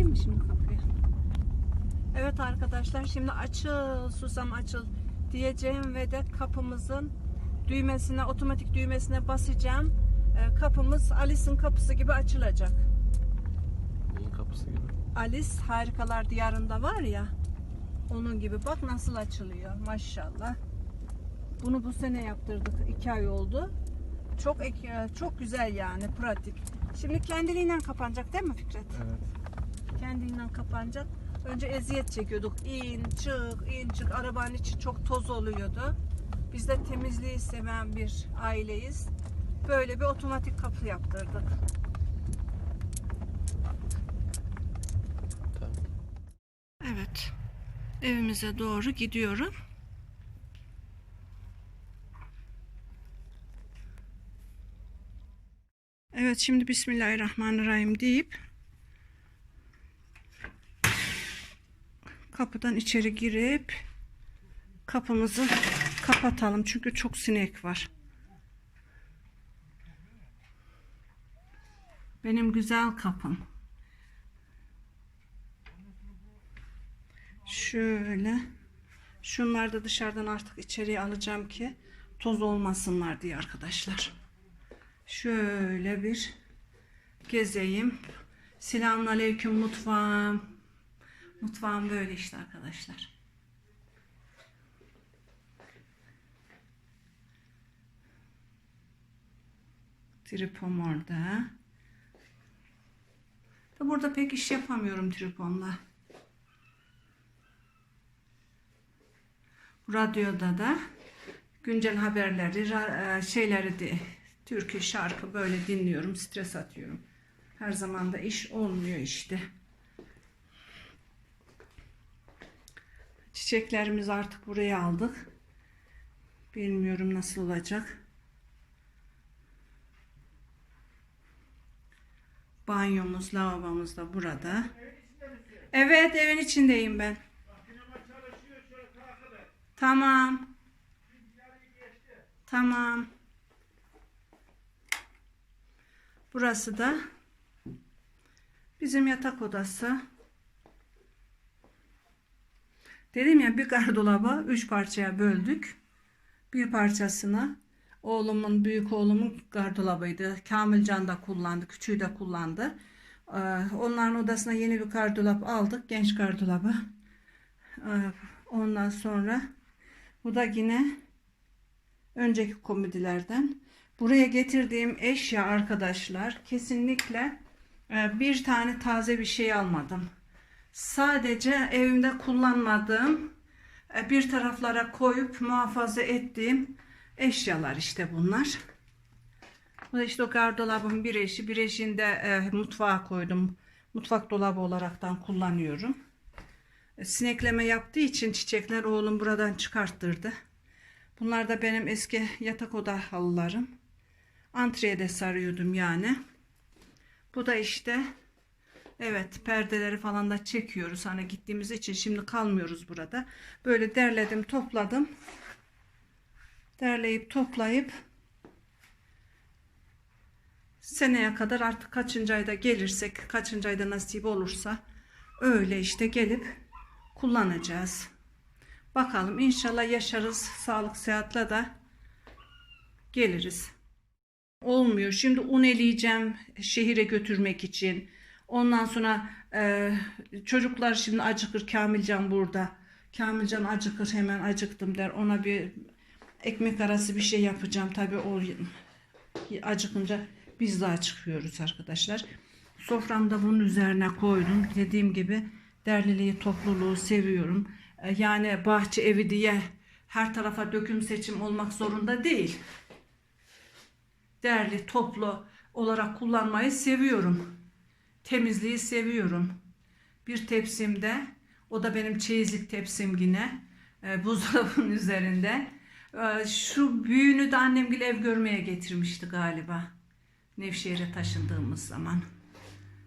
Açayım mı şimdi kapıyı? Evet arkadaşlar şimdi açıl susam açıl diyeceğim ve de kapımızın düğmesine otomatik düğmesine basacağım. Ee, kapımız Alice'in kapısı gibi açılacak. Neyin kapısı gibi? Alice Harikalar Diyarında var ya onun gibi bak nasıl açılıyor maşallah. Bunu bu sene yaptırdık. iki ay oldu. Çok ek- çok güzel yani pratik. Şimdi kendiliğinden kapanacak değil mi Fikret? Evet. Kendiliğinden kapanacak. Önce eziyet çekiyorduk. İn çık in çık. Arabanın içi çok toz oluyordu. Biz de temizliği seven bir aileyiz. Böyle bir otomatik kapı yaptırdık. Evet. Evimize doğru gidiyorum. Evet şimdi Bismillahirrahmanirrahim deyip kapıdan içeri girip kapımızı kapatalım çünkü çok sinek var. Benim güzel kapım. Şöyle. Şunları da dışarıdan artık içeriye alacağım ki toz olmasınlar diye arkadaşlar. Şöyle bir gezeyim. Selamun aleyküm mutfağım. Mutfağım böyle işte arkadaşlar. Tripom orada. Da Burada pek iş yapamıyorum triponla. Radyoda da güncel haberleri, e, şeyleri de türkü, şarkı böyle dinliyorum, stres atıyorum. Her zaman da iş olmuyor işte. Çiçeklerimizi artık buraya aldık. Bilmiyorum nasıl olacak. Banyomuz, lavabomuz da burada. Evet, evin içindeyim ben. Tamam. Tamam. Burası da bizim yatak odası. Dedim ya bir gardolaba üç parçaya böldük. Bir parçasına oğlumun, büyük oğlumun gardolabıydı. Kamilcan da kullandı, küçüğü de kullandı. Ee, Onların odasına yeni bir gardolap aldık. Genç gardolabı. Ee, Ondan sonra bu da yine önceki komedilerden. Buraya getirdiğim eşya arkadaşlar kesinlikle e, bir tane taze bir şey almadım. Sadece evimde kullanmadığım e, bir taraflara koyup muhafaza ettiğim eşyalar işte bunlar. Bu da işte o gardolabın bir eşi. Bir eşini e, mutfağa koydum. Mutfak dolabı olaraktan kullanıyorum. E, Sinekleme yaptığı için çiçekler oğlum buradan çıkarttırdı. Bunlar da benim eski yatak oda halılarım. Antreye de sarıyordum yani. Bu da işte evet perdeleri falan da çekiyoruz. Hani gittiğimiz için şimdi kalmıyoruz burada. Böyle derledim topladım. Derleyip toplayıp seneye kadar artık kaçıncı ayda gelirsek kaçıncı ayda nasip olursa öyle işte gelip kullanacağız. Bakalım inşallah yaşarız sağlık sıhhatle de geliriz. Olmuyor. Şimdi un eleyeceğim şehire götürmek için. Ondan sonra e, çocuklar şimdi acıkır. Kamilcan burada. Kamilcan acıkır hemen acıktım der. Ona bir ekmek arası bir şey yapacağım. Tabii o acıkınca biz daha çıkıyoruz arkadaşlar. Soframda bunun üzerine koydum. Dediğim gibi derliliği, topluluğu seviyorum. E, Yani bahçe evi diye her tarafa döküm seçim olmak zorunda değil. Derli, toplu olarak kullanmayı seviyorum. Temizliği seviyorum. Bir tepsimde, o da benim çeyizlik tepsim yine, e, buzdolabının üzerinde. E, Şu büyüğünü de annem ev görmeye getirmişti galiba. Nevşehir'e taşındığımız zaman.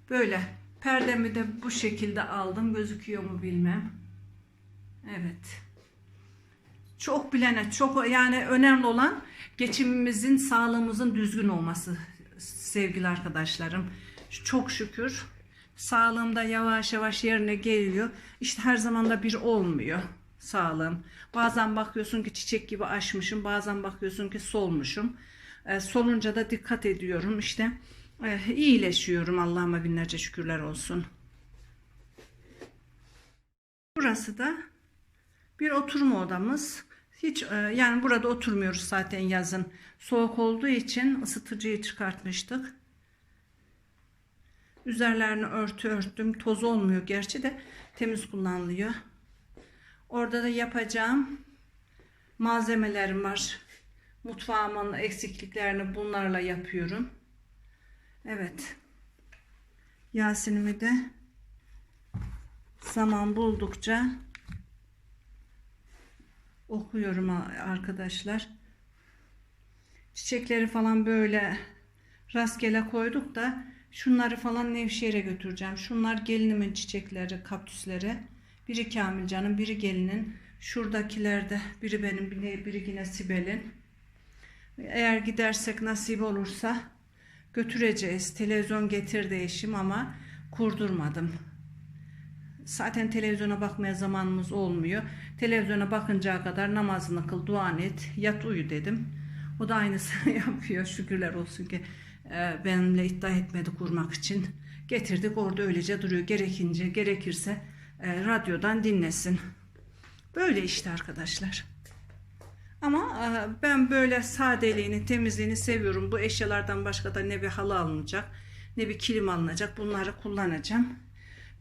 Böyle perdemi de bu şekilde aldım. Gözüküyor mu bilmem. Evet. Çok bilene çok yani önemli olan geçimimizin sağlığımızın düzgün olması sevgili arkadaşlarım. Çok şükür Sağlığımda yavaş yavaş yerine geliyor. İşte her zaman da bir olmuyor sağlığım. Bazen bakıyorsun ki çiçek gibi açmışım, bazen bakıyorsun ki solmuşum. Ee, solunca da dikkat ediyorum. İşte e, iyileşiyorum Allah'ıma binlerce şükürler olsun. Burası da bir oturma odamız. Hiç e, yani burada oturmuyoruz zaten yazın. Soğuk olduğu için ısıtıcıyı çıkartmıştık. Üzerlerini örtü örttüm. Toz olmuyor gerçi de temiz kullanılıyor. Orada da yapacağım malzemelerim var. Mutfağımın eksikliklerini bunlarla yapıyorum. Evet. Yasin'imi de zaman buldukça okuyorum arkadaşlar. Çiçekleri falan böyle rastgele koyduk da şunları falan Nevşehir'e götüreceğim. Şunlar gelinimin çiçekleri, kaktüsleri. Biri Kamilcan'ın, biri gelinin. Şuradakiler de biri benim, biri, yine Sibel'in. Eğer gidersek nasip olursa götüreceğiz. Televizyon getirdi eşim ama kurdurmadım. Zaten televizyona bakmaya zamanımız olmuyor. Televizyona bakıncaya kadar namazını kıl, duan et, yat uyu dedim. O da aynısını yapıyor. Şükürler olsun ki benimle iddia etmedi kurmak için. Getirdik orada öylece duruyor. Gerekince, gerekirse e, radyodan dinlesin. Böyle işte arkadaşlar. Ama e, ben böyle sadeliğini, temizliğini seviyorum. Bu eşyalardan başka da ne bir halı alınacak, ne bir kilim alınacak. Bunları kullanacağım.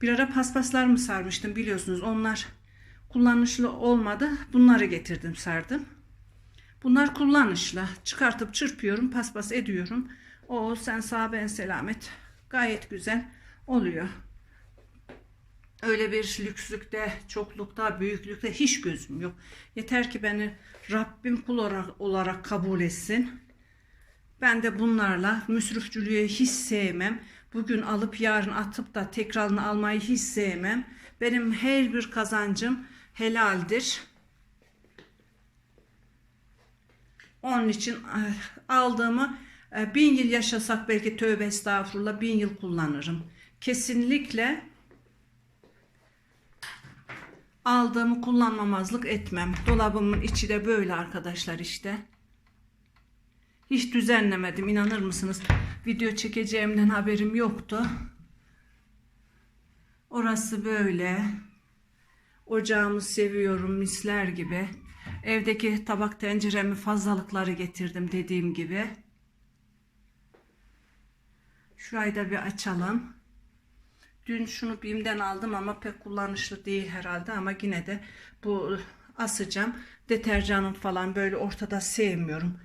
Bir ara paspaslar mı sarmıştım biliyorsunuz. Onlar kullanışlı olmadı. Bunları getirdim sardım. Bunlar kullanışlı. Çıkartıp çırpıyorum, paspas ediyorum. O sen sağ ben selamet. Gayet güzel oluyor. Öyle bir lükslükte, çoklukta, büyüklükte hiç gözüm yok. Yeter ki beni Rabbim kul olarak, olarak kabul etsin. Ben de bunlarla müsrifçülüğü hiç sevmem. Bugün alıp yarın atıp da tekrarını almayı hiç sevmem. Benim her bir kazancım helaldir. Onun için eh, aldığımı bin yıl yaşasak belki tövbe estağfurullah bin yıl kullanırım. Kesinlikle aldığımı kullanmamazlık etmem. Dolabımın içi de böyle arkadaşlar işte. Hiç düzenlemedim inanır mısınız? Video çekeceğimden haberim yoktu. Orası böyle. Ocağımı seviyorum misler gibi. Evdeki tabak tenceremi fazlalıkları getirdim dediğim gibi. Şurayı da bir açalım. Dün şunu BİM'den aldım ama pek kullanışlı değil herhalde ama yine de bu asacağım. Deterjanım falan böyle ortada sevmiyorum.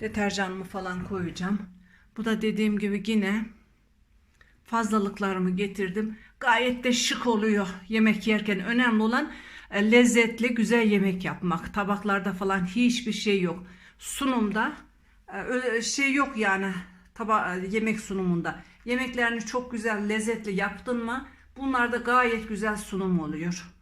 Deterjanımı falan koyacağım. Bu da dediğim gibi yine fazlalıklarımı getirdim. Gayet de şık oluyor yemek yerken. Önemli olan e, lezzetli, güzel yemek yapmak. Tabaklarda falan hiçbir şey yok. Sunumda e, şey yok yani taba e, yemek sunumunda. Yemeklerini çok güzel, lezzetli yaptın mı bunlar da gayet güzel sunum oluyor.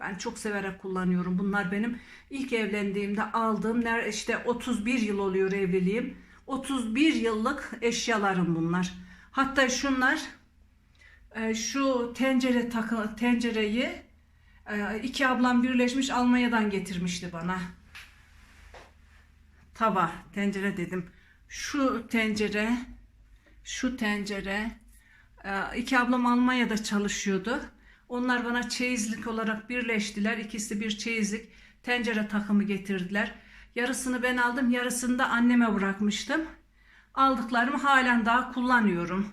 Ben çok severek kullanıyorum. Bunlar benim ilk evlendiğimde aldığım işte 31 yıl oluyor evliliğim. 31 yıllık eşyalarım bunlar. Hatta şunlar e, şu tencere takı tencereyi e, iki ablam birleşmiş Almanya'dan getirmişti bana. Tava, tencere dedim. Şu tencere, şu tencere. e, iki ablam Almanya'da çalışıyordu. Onlar bana çeyizlik olarak birleştiler. İkisi bir çeyizlik tencere takımı getirdiler. Yarısını ben aldım, yarısını da anneme bırakmıştım. Aldıklarımı halen daha kullanıyorum.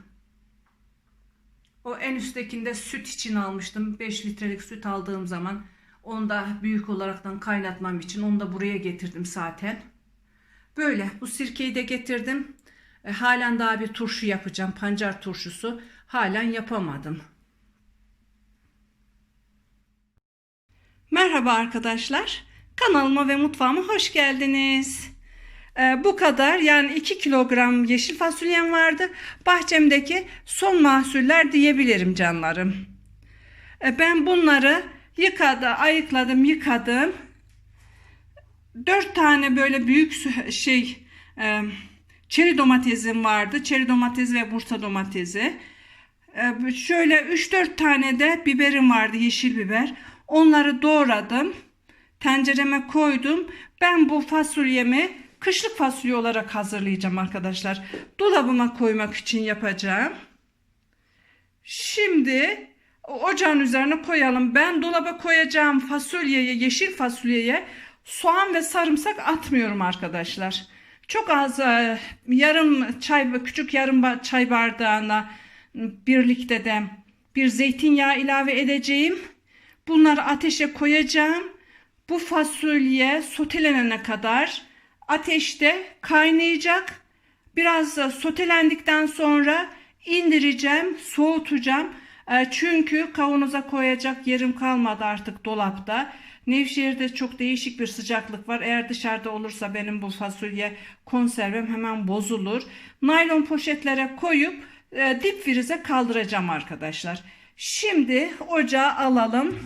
O en üsttekinde süt için almıştım. 5 litrelik süt aldığım zaman onu da büyük olaraktan kaynatmam için onu da buraya getirdim zaten. Böyle bu sirkeyi de getirdim. E, halen daha bir turşu yapacağım. Pancar turşusu. Halen yapamadım. Merhaba arkadaşlar. Kanalıma ve mutfağıma hoş geldiniz. Ee, bu kadar yani 2 kilogram yeşil fasulyem vardı. Bahçemdeki son mahsuller diyebilirim canlarım. Ee, ben bunları yıkadı, ayıkladım, yıkadım. 4 tane böyle büyük şey e, çeri domatesim vardı. Çeri domates ve bursa domatesi. Ee, şöyle 3-4 tane de biberim vardı yeşil biber. Onları doğradım. Tencereme koydum. Ben bu fasulyemi kışlık fasulye olarak hazırlayacağım arkadaşlar. Dolabıma koymak için yapacağım. Şimdi ocağın üzerine koyalım. Ben dolaba koyacağım fasulyeye, yeşil fasulyeye soğan ve sarımsak atmıyorum arkadaşlar. Çok az e, yarım çay küçük yarım çay bardağına birlikte de bir zeytinyağı ilave edeceğim. Bunları ateşe koyacağım. Bu fasulye sotelenene kadar ateşte kaynayacak. Biraz da sotelendikten sonra indireceğim, soğutacağım. E, Çünkü kavanoza koyacak yerim kalmadı artık dolapta. Nevşehir'de çok değişik bir sıcaklık var. Eğer dışarıda olursa benim bu fasulye konservem hemen bozulur. Naylon poşetlere koyup e, dip frize kaldıracağım arkadaşlar. Şimdi ocağı alalım.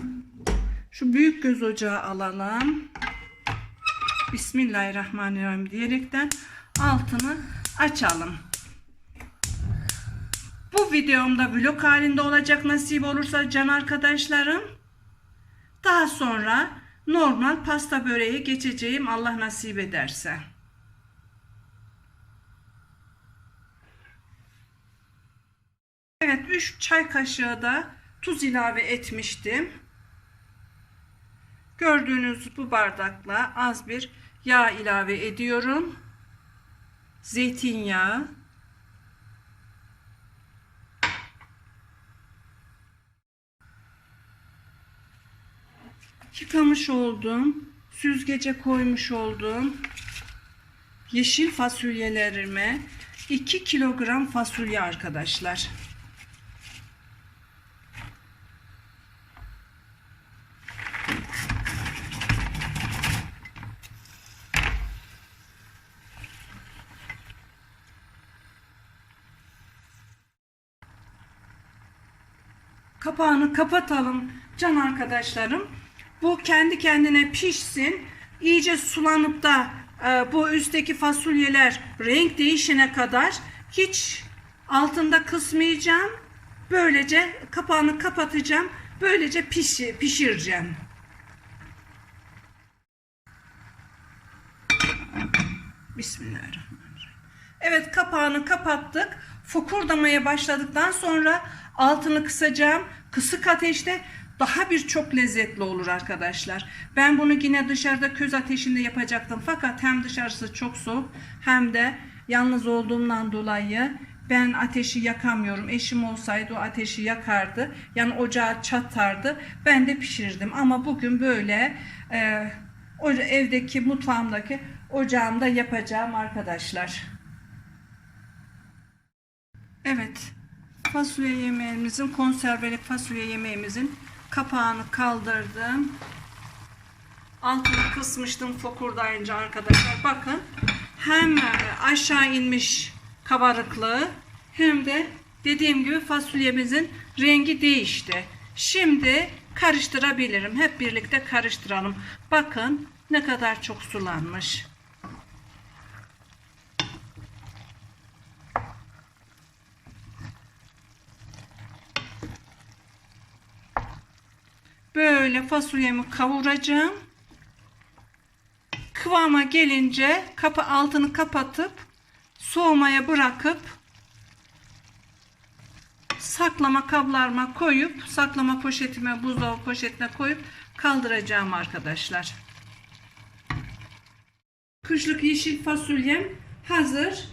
Şu büyük göz ocağı alalım. Bismillahirrahmanirrahim diyerekten altını açalım. Bu videomda vlog halinde olacak nasip olursa can arkadaşlarım. Daha sonra normal pasta böreği geçeceğim Allah nasip ederse. Evet 3 çay kaşığı da tuz ilave etmiştim. Gördüğünüz bu bardakla az bir yağ ilave ediyorum. Zeytinyağı. Yıkamış olduğum, süzgece koymuş olduğum yeşil fasulyelerime 2 kilogram fasulye arkadaşlar. Kapağını kapatalım can arkadaşlarım. Bu kendi kendine pişsin. İyice sulanıp da e, bu üstteki fasulyeler renk değişene kadar hiç altında kısmayacağım. Böylece kapağını kapatacağım. Böylece pişi, pişireceğim. Bismillahirrahmanirrahim. Evet kapağını kapattık. Fokurdamaya başladıktan sonra altını kısacağım. Kısık ateşte daha bir çok lezzetli olur arkadaşlar. Ben bunu yine dışarıda köz ateşinde yapacaktım. Fakat hem dışarısı çok soğuk hem de yalnız olduğumdan dolayı ben ateşi yakamıyorum. Eşim olsaydı o ateşi yakardı. Yani ocağı çatardı. Ben de pişirirdim. Ama bugün böyle e, evdeki mutfağımdaki ocağımda yapacağım arkadaşlar. Evet. Fasulye yemeğimizin konservelik fasulye yemeğimizin kapağını kaldırdım. Altını kısmıştım fokurdayınca arkadaşlar. Bakın hem aşağı inmiş kabarıklığı hem de dediğim gibi fasulyemizin rengi değişti. Şimdi karıştırabilirim. Hep birlikte karıştıralım. Bakın ne kadar çok sulanmış. Böyle fasulyemi kavuracağım. Kıvama gelince kapı altını kapatıp soğumaya bırakıp saklama kablarıma koyup saklama poşetime buzdolabı poşetine koyup kaldıracağım arkadaşlar. Kışlık yeşil fasulyem hazır.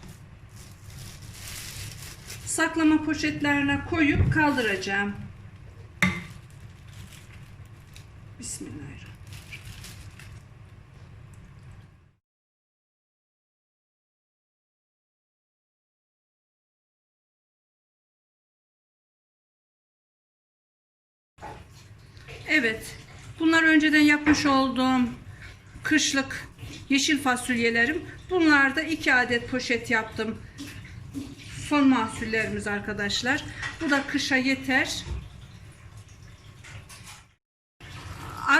Saklama poşetlerine koyup kaldıracağım. Bismillahirrahmanirrahim. Evet. Bunlar önceden yapmış olduğum kışlık yeşil fasulyelerim. Bunlarda iki adet poşet yaptım. Son mahsullerimiz arkadaşlar. Bu da kışa yeter.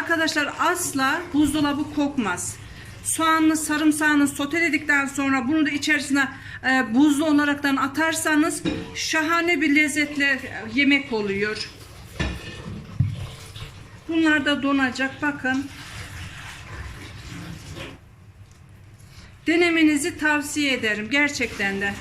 Arkadaşlar asla buzdolabı kokmaz. soğanlı sarımsağını soteledikten sonra bunu da içerisine e, buzlu olaraktan atarsanız şahane bir lezzetli yemek oluyor. Bunlar da donacak bakın. Denemenizi tavsiye ederim gerçekten de.